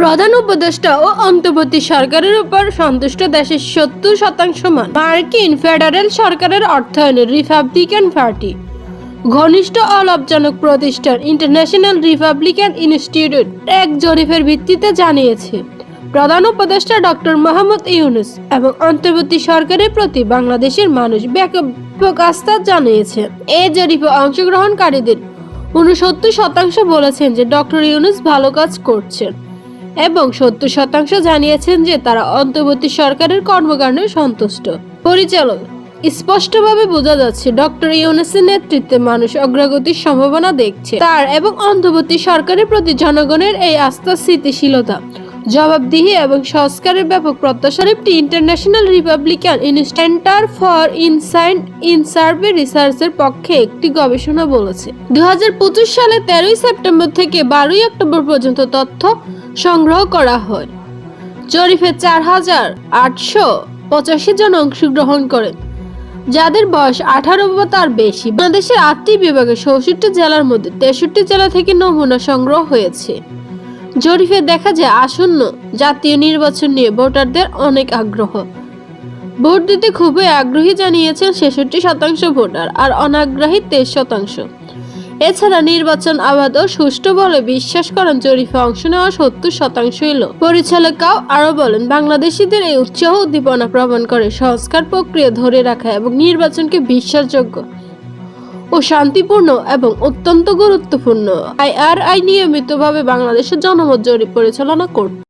প্রধান উপদেষ্টা ও অন্তর্বর্তী সরকারের উপর সন্তুষ্ট দেশের সত্তর শতাংশ মান মার্কিন ফেডারেল সরকারের অর্থায়নে রিপাবলিকান পার্টি। ঘনিষ্ঠ অলাভজনক প্রতিষ্ঠান ইন্টারন্যাশনাল রিপাবলিকান ইনস্টিটিউট এক জরিপের ভিত্তিতে জানিয়েছে, প্রধান উপদেষ্টা ডক্টর মোহাম্মদ ইউনুস এবং অন্তর্বর্তী সরকারের প্রতি বাংলাদেশের মানুষ ব্যাপক আস্থা জানিয়েছে। এই জরিপে অংশগ্রহণকারীদের উনসত্তর শতাংশ বলেছেন যে ডক্টর ইউনুস ভালো কাজ করছেন। এবং সত্তর শতাংশ জানিয়েছেন যে তারা অন্তর্বর্তী সরকারের কর্মকাণ্ডে সন্তুষ্ট। পরিচালক, স্পষ্টভাবে বোঝা যাচ্ছে ডক্টর ইউনুসের নেতৃত্বে মানুষ অগ্রগতির সম্ভাবনা দেখছে। তার এবং অন্তর্বর্তী সরকারের প্রতি জনগণের এই আস্থা স্থিতিশীলতা, জবাবদিহি এবং সংস্কারের ব্যাপক প্রত্যাশার একটি International Republican Center for Insight in Survey Research পক্ষে একটি গবেষণা বলেছে, দুই হাজার পঁচিশ সালে তেরোই সেপ্টেম্বর থেকে বারোই অক্টোবর পর্যন্ত তথ্য সংগ্রহ করা হয়। জরিপে চার হাজার আটশো পঁচাশি জন অংশগ্রহণ করেন, যাদের বয়স আঠারো বা তার বেশি। বাংলাদেশের আটটি বিভাগে চৌষট্টি জেলার মধ্যে তেষট্টি জেলা থেকে নমুনা সংগ্রহ হয়েছে। জরিপে দেখা যায় আসন্ন জাতীয় নির্বাচন নিয়ে ভোটারদের অনেক আগ্রহ। ভোট দিতে খুবই আগ্রহী জানিয়েছেন ছেষট্টি শতাংশ ভোটার আর অনাগ্রহী তেইশ শতাংশ। এছাড়া নির্বাচন আবাদ ও সুষ্ঠু বলে বিশ্বাস করেন জরিপে অংশ নেওয়া সত্তর শতাংশই লোক পরিচালকাও আরও বলেন, বাংলাদেশিদের এই উৎসাহ উদ্দীপনা প্রমাণ করে সংস্কার প্রক্রিয়া ধরে রাখা এবং নির্বাচনকে বিশ্বাসযোগ্য ও শান্তিপূর্ণ এবং অত্যন্ত গুরুত্বপূর্ণ। আইআরআই নিয়মিতভাবে বাংলাদেশের জনমত জরিপ পরিচালনা করত